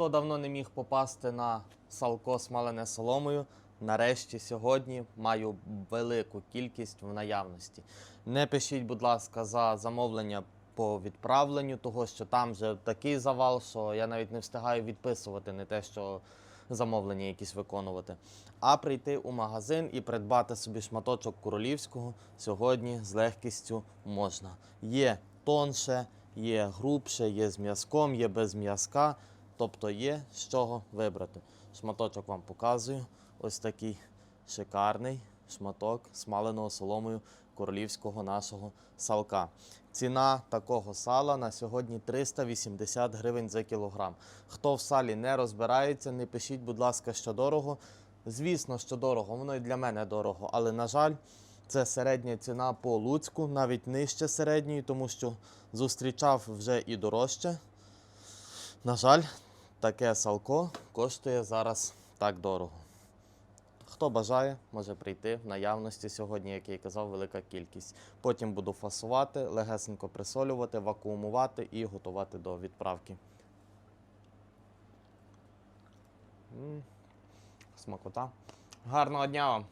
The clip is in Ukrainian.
Хто давно не міг попасти на салко смалене соломою, нарешті сьогодні маю велику кількість в наявності. Не пишіть, будь ласка, за замовлення по відправленню, того що там вже такий завал, що я навіть не встигаю відписувати, не те, що замовлення якісь виконувати. А прийти у магазин і придбати собі шматочок королівського сьогодні з легкістю можна. Є тонше, є грубше, є з м'язком, є без м'язка. Тобто є з чого вибрати. Шматочок вам показую. Ось такий шикарний шматок смаленого соломою королівського нашого салка. Ціна такого сала на сьогодні 380 гривень за кілограм. Хто в салі не розбирається, не пишіть, будь ласка, що дорого. Звісно, що дорого, воно і для мене дорого, але на жаль, це середня ціна по Луцьку, навіть нижче середньої, тому що зустрічав вже і дорожче. На жаль, таке салко коштує зараз так дорого. Хто бажає, може прийти в наявності сьогодні, як я казав, велика кількість. Потім буду фасувати, легесенько присолювати, вакуумувати і готувати до відправки. Смакота. Гарного дня вам!